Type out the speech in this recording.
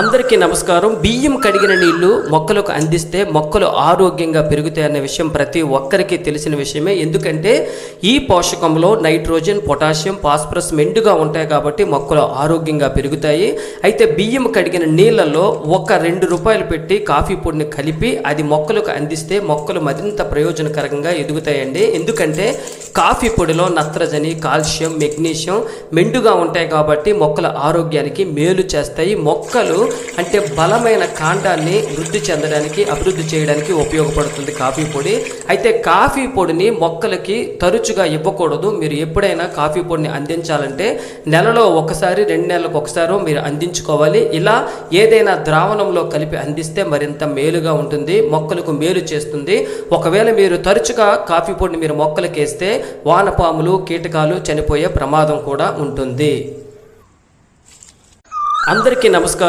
అందరికీ నమస్కారం. బియ్యం కడిగిన నీళ్ళు మొక్కలకు అందిస్తే మొక్కలు ఆరోగ్యంగా పెరుగుతాయన్న విషయం ప్రతి ఒక్కరికి తెలిసిన విషయమే. ఎందుకంటే ఈ పోషకంలో నైట్రోజన్ పొటాషియం ఫాస్ఫరస్ మెండుగా ఉంటాయి కాబట్టి మొక్కలు ఆరోగ్యంగా పెరుగుతాయి. అయితే బియ్యం కడిగిన నీళ్ళలో ఒక రెండు రూపాయలు పెట్టి కాఫీ పొడిని కలిపి అది మొక్కలకు అందిస్తే మొక్కలు మరింత ప్రయోజనకరంగా ఎదుగుతాయండి. ఎందుకంటే కాఫీ పొడిలో నత్రజని కాల్షియం మెగ్నీషియం మెండుగా ఉంటాయి కాబట్టి మొక్కల ఆరోగ్యానికి మేలు చేస్తాయి. మొక్కలు అంటే బలమైన కాండాన్ని వృద్ధి చెందడానికి అభివృద్ధి చేయడానికి ఉపయోగపడుతుంది కాఫీ పొడి. అయితే కాఫీ పొడిని మొక్కలకి తరచుగా ఇవ్వకూడదు. మీరు ఎప్పుడైనా కాఫీ పొడిని అందించాలంటే నెలలో ఒకసారి రెండు నెలలకు ఒకసారి మీరు అందించుకోవాలి. ఇలా ఏదైనా ద్రావణంలో కలిపి అందిస్తే మరింత మేలుగా ఉంటుంది మొక్కలకు మేలు చేస్తుంది. ఒకవేళ మీరు తరచుగా కాఫీ పొడిని మీరు మొక్కలకి వేస్తే వానపాములు కీటకాలు చనిపోయే ప్రమాదం కూడా ఉంటుంది. అందరికీ నమస్కారం.